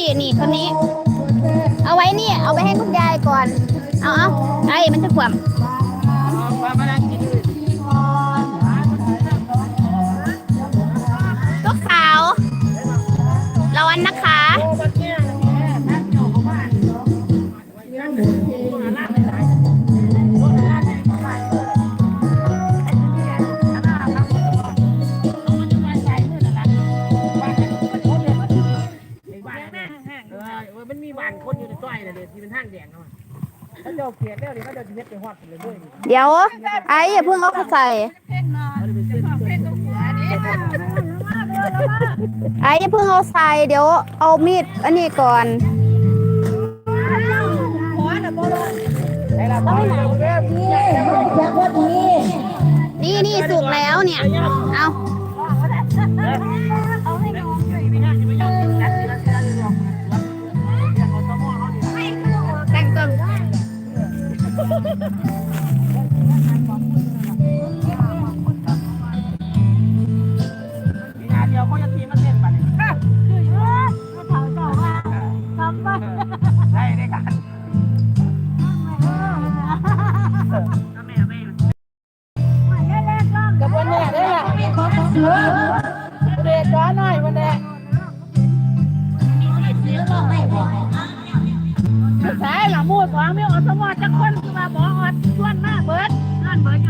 จีนี่คนนี้ เอาไว้นี่ เอาไปให้คุณยายก่อน เอาเอาไอ้มันจะขวมก็ขาวระวังนะคะ มันมีบ้านคนอยู่ในต้อยน่ะเด็ที่เป็นทางแดงเนาะถ้าเจ้าเกลียดแล้วนี่เขาเจ้าจะเฮ็ดไปฮอดเลยด้วยเดี๋ยว ไอ้อย่าเพิ่งเอาเข้าใส่ไอ้อย่าเพิ่งเอาใส่เดี๋ยวเอามีดอันนี้ก่อนนี่นี่สุกแล้วเนี่ย เอาแได้ได้กัน กับวันแน่ได้ละเด็กจ้าหน่อยวันแน่ใช่หลังมูดหวังไม่อดสมอจักคนคือมาบอกอดชวนมาเบิดนั่นเบิดอยู่ค่ะ